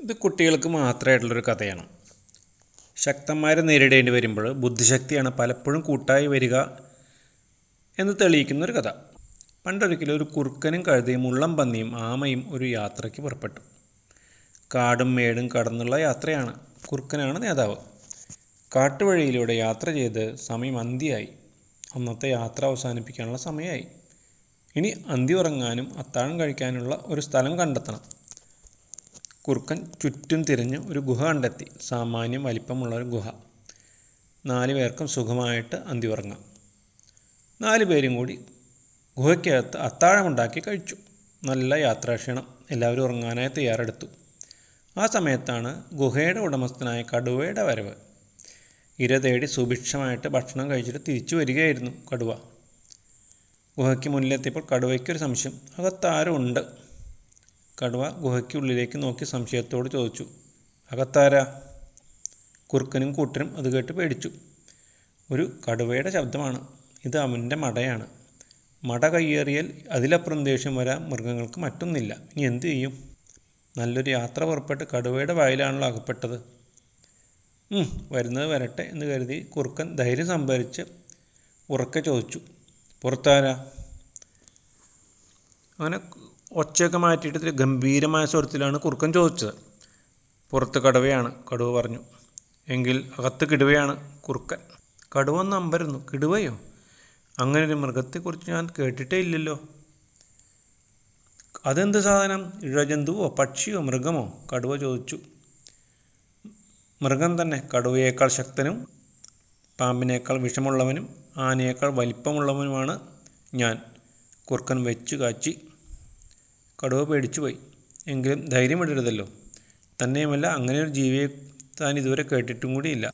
ഇത് കുട്ടികൾക്ക് മാത്രമായിട്ടുള്ളൊരു കഥയാണ്. ശക്തന്മാരെ നേരിടേണ്ടി വരുമ്പോൾ ബുദ്ധിശക്തിയാണ് പലപ്പോഴും കൂട്ടായി വരിക എന്ന് തെളിയിക്കുന്ന ഒരു കഥ. പണ്ടൊരിക്കലും ഒരു കുറുക്കനും കഴുതയും ഉള്ളം പന്നിയും ആമയും ഒരു യാത്രയ്ക്ക് പുറപ്പെട്ടു. കാടും മേടും കടന്നുള്ള യാത്രയാണ്. കുറുക്കനാണ് നേതാവ്. കാട്ടുവഴിയിലൂടെ യാത്ര ചെയ്ത് സമയം അന്തിയായി. അന്നത്തെ യാത്ര അവസാനിപ്പിക്കാനുള്ള സമയമായി. ഇനി അന്തി ഉറങ്ങാനും അത്താഴം കഴിക്കാനുള്ള ഒരു സ്ഥലം കണ്ടെത്തണം. കുറുക്കൻ ചുറ്റും തിരിഞ്ഞ് ഒരു ഗുഹ കണ്ടെത്തി. സാമാന്യം വലിപ്പമുള്ള ഒരു ഗുഹ. നാല് പേർക്കും സുഖമായിട്ട് അന്തി ഉറങ്ങാം നാല് പേരും കൂടി ഗുഹയ്ക്കകത്ത് അത്താഴമുണ്ടാക്കി കഴിച്ചു. നല്ല യാത്രാക്ഷീണം. എല്ലാവരും ഉറങ്ങാനായി തയ്യാറെടുത്തു. ആ സമയത്താണ് ഗുഹയുടെ ഉടമസ്ഥനായ കടുവയുടെ വരവ്. ഇര തേടി സുഭിക്ഷമായിട്ട് ഭക്ഷണം കഴിച്ചിട്ട് തിരിച്ചു വരികയായിരുന്നു കടുവ. ഗുഹയ്ക്ക് മുന്നിലെത്തിയപ്പോൾ കടുവയ്ക്കൊരു സംശയം. അകത്താരും ഉണ്ട്? കടുവ ഗുഹയ്ക്കുള്ളിലേക്ക് നോക്കി സംശയത്തോട് ചോദിച്ചു. അകത്താരാ? കുറുക്കനും കൂട്ടനും അത് കേട്ട് പേടിച്ചു. ഒരു കടുവയുടെ ശബ്ദമാണ്. ഇത് അവന്റെ മടയാണ്. മട കയ്യേറിയാൽ അതിലപ്പുറം ദേഷ്യം വരാൻ മൃഗങ്ങൾക്ക് മറ്റൊന്നില്ല. ഇനി എന്തു ചെയ്യും? നല്ലൊരു യാത്ര പുറപ്പെട്ട് കടുവയുടെ വായിലാണല്ലോ അകപ്പെട്ടത്. വരുന്നത് വരട്ടെ എന്ന് കരുതി കുറുക്കൻ ധൈര്യം സംഭരിച്ച് ഉറക്കെ ചോദിച്ചു. പുറത്താരാ? അങ്ങനെ ഒച്ചയൊക്കെ മാറ്റിയിട്ട് ഇത്തിരി ഗംഭീരമായ സ്വരത്തിലാണ് കുറുക്കൻ ചോദിച്ചത്. പുറത്ത് കടുവയാണ് കടുവ പറഞ്ഞു. എങ്കിൽ അകത്ത് കിടുവയാണ് കുറുക്കൻ. കടുവ ഒന്ന് അമ്പരുന്നു. കിടുവയോ? അങ്ങനെ ഒരു മൃഗത്തെക്കുറിച്ച് ഞാൻ കേട്ടിട്ടേ ഇല്ലല്ലോ. അതെന്ത് സാധനം? ഇഴജന്തുവോ പക്ഷിയോ മൃഗമോ? കടുവ ചോദിച്ചു. മൃഗം തന്നെ കടുവയേക്കാൾ ശക്തനും പാമ്പിനേക്കാൾ വിഷമുള്ളവനും ആനയേക്കാൾ വലിപ്പമുള്ളവനുമാണ് ഞാൻ. കുറുക്കൻ വെച്ചു കാച്ചി. കടുവ പേടിച്ചുപോയി. എങ്കിലും ധൈര്യം വിടരുതല്ലോ. തന്നെയുമല്ല അങ്ങനെ ഒരു ജീവിയെ താൻ ഇതുവരെ കേട്ടിട്ടും കൂടിയില്ല.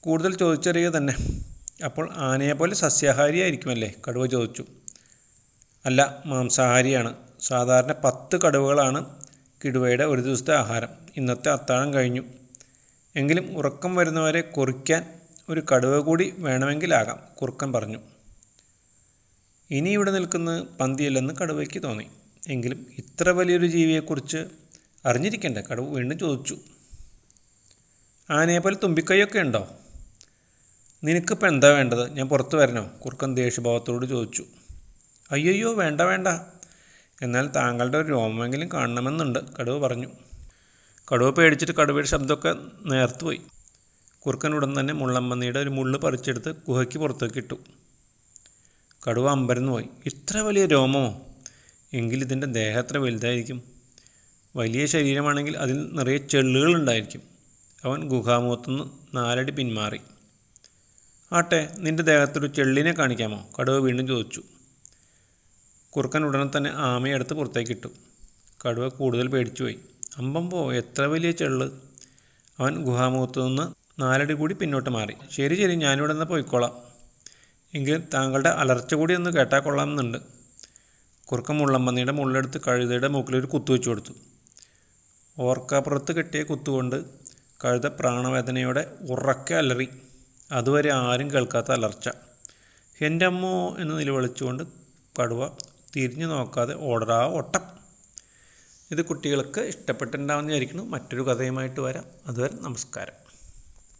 കൂടുതൽ ചോദിച്ചറിയുക തന്നെ. അപ്പോൾ ആനയെപ്പോലെ സസ്യാഹാരിയായിരിക്കുമല്ലേ? കടുവ ചോദിച്ചു. അല്ല മാംസാഹാരിയാണ്. സാധാരണ പത്ത് കടുവകളാണ് കിടുവയുടെ ഒരു ദിവസത്തെ ആഹാരം. ഇന്നത്തെ അത്താഴം കഴിഞ്ഞു. എങ്കിലും ഉറക്കം വരുന്നവരെ കുറിക്കാൻ ഒരു കടുവ കൂടി വേണമെങ്കിലാകാം കുറുക്കൻ പറഞ്ഞു. ഇനി ഇവിടെ നിൽക്കുന്നത് പന്തിയല്ലെന്ന് കടുവയ്ക്ക് തോന്നി. എങ്കിലും ഇത്ര വലിയൊരു ജീവിയെക്കുറിച്ച് അറിഞ്ഞിരിക്കണ്ടേ. കടുവ വീണ്ടും ചോദിച്ചു. ആനയെപ്പോലെ തുമ്പിക്കൈയൊക്കെ ഉണ്ടോ? നിനക്കിപ്പോൾ എന്താ വേണ്ടത്? ഞാൻ പുറത്തു വരണോ? കുറുക്കൻ ദേഷ്യഭാവത്തോട് ചോദിച്ചു. അയ്യോ വേണ്ട വേണ്ട. എന്നാൽ താങ്കളുടെ ഒരു രോമമെങ്കിലും കാണണമെന്നുണ്ട് കടുവ പറഞ്ഞു. കടുവ പേടിച്ചിട്ട് കടുവയുടെ ശബ്ദമൊക്കെ നേർത്തുപോയി. കുറുക്കൻ ഉടൻ തന്നെ മുള്ളമ്മന്നിയുടെ ഒരു മുള്ള് പറിച്ചെടുത്ത് ഗുഹയ്ക്ക് പുറത്തേക്ക് ഇട്ടു. കടുവ അമ്പരന്ന് പോയി ഇത്ര വലിയ രോമമോ? എങ്കിൽ ഇതിന്റെ ദേഹം എത്ര വലുതായിരിക്കും. വലിയ ശരീരമാണെങ്കിൽ അതിൽ നിറയെ ചെള്ളുകൾ ഉണ്ടായിരിക്കും അവൻ ഗുഹാമുഖത്തുനിന്ന് നാലടി പിന്മാറി. ആട്ടെ നിന്റെ ദേഹത്തൊരു ചെള്ളിനെ കാണിക്കാമോ? കടുവ വീണ്ടും ചോദിച്ചു. കുറുക്കൻ ഉടനെ തന്നെ ആമയെ അടുത്ത് പുറത്തേക്ക് ഇട്ടു കടുവ കൂടുതൽ പേടിച്ചുപോയി. അമ്പമ്പോ എത്ര വലിയ ചെള്ള്? അവൻ ഗുഹാമുഖത്തു നിന്ന് നാലടി കൂടി പിന്നോട്ട് മാറി. ശരി ശരി ഞാനിവിടെ നിന്ന് പോയിക്കോളാം. എങ്കിൽ താങ്കളുടെ അലർച്ച കൂടി ഒന്ന് കേട്ടാൽ കുറുക്കൻ മുള്ളമ്പന്നിയുടെ മുള്ളെടുത്ത് കഴുതയുടെ മൂക്കിലൊരു കുത്തു വെച്ചു കൊടുത്തു. ഓർക്കാപ്പുറത്ത് കെട്ടിയ കുത്തുകൊണ്ട് കഴുത പ്രാണവേദനയോടെ ഉറക്കെ അലറി. അതുവരെ ആരും കേൾക്കാത്ത അലർച്ച. എന്റെ അമ്മോ എന്ന് നിലവിളിച്ചുകൊണ്ട് കടുവ തിരിഞ്ഞു നോക്കാതെ ഓടറാ ഓട്ടം. ഇത് കുട്ടികൾക്ക് ഇഷ്ടപ്പെട്ടിട്ടുണ്ടാവുന്ന വിചാരിക്കുന്നു. മറ്റൊരു കഥയുമായിട്ട് വരാം. അതുവരെ നമസ്കാരം.